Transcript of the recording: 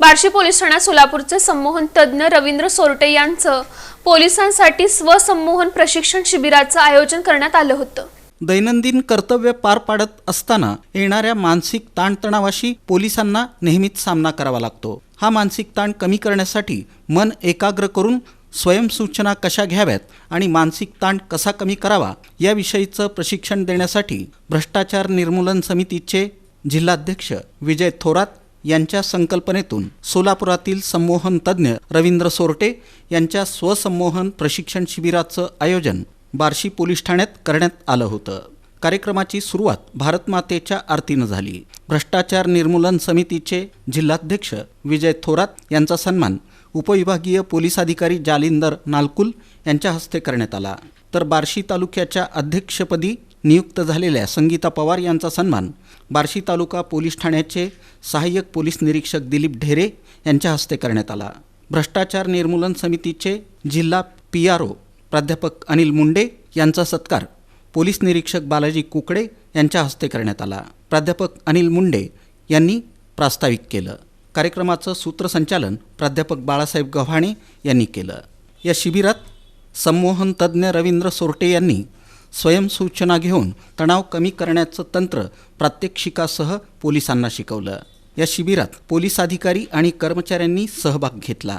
Barshi police ठाण्यात सोलापूरचे संमोहन तज्ज्ञ रवींद्र सोरटे यांचं पोलिसांसाठी स्वसंमोहन प्रशिक्षण शिबिराचं आयोजन करण्यात आलं होतं. दैनंदिन कर्तव्य पार पाडत असताना येणाऱ्या मानसिक ताणतणावाशी पोलिसांना नेहमीच सामना करावा लागतो. हा मानसिक ताण कमी करण्यासाठी मन एकाग्र करून स्वयंसूचना कशा घ्याव्यात आणि मानसिक ताण कसा कमी करावा याविषयीचं प्रशिक्षण देण्यासाठी भ्रष्टाचार निर्मूलन समितीचे जिल्हाध्यक्ष विजय थोरात यांच्या संकल्पनेतून सोलापुरातील संमोहन तज्ज्ञ रवींद्र सोरटे यांच्या स्वसंमोहन प्रशिक्षण शिबिराचं आयोजन बार्शी पोलीस ठाण्यात करण्यात आलं होतं. कार्यक्रमाची सुरुवात भारतमातेच्या आरतीनं झाली. भ्रष्टाचार निर्मूलन समितीचे जिल्हाध्यक्ष विजय थोरात यांचा सन्मान उपविभागीय पोलीस अधिकारी जालिंदर नालकुल यांच्या हस्ते करण्यात आला. तर बार्शी तालुक्याच्या अध्यक्षपदी नियुक्त झालेल्या संगीता पवार यांचा सन्मान बार्शी तालुका पोलीस ठाण्याचे सहाय्यक पोलीस निरीक्षक दिलीप ढेरे यांच्या हस्ते करण्यात आला. भ्रष्टाचार निर्मूलन समितीचे जिल्हा पी आर ओ प्राध्यापक अनिल मुंडे यांचा सत्कार पोलीस निरीक्षक बालाजी कुकडे यांच्या हस्ते करण्यात आला. प्राध्यापक अनिल मुंडे यांनी प्रास्ताविक केलं. कार्यक्रमाचं सूत्रसंचालन प्राध्यापक बाळासाहेब गव्हाणे यांनी केलं. या शिबिरात संमोहन तज्ज्ञ रवींद्र सोरटे यांनी स्वयंसूचना घेऊन तणाव कमी करण्याचं तंत्र प्रात्यक्षिकासह पोलिसांना शिकवलं. या शिबिरात पोलीस अधिकारी आणि कर्मचाऱ्यांनी सहभाग घेतला.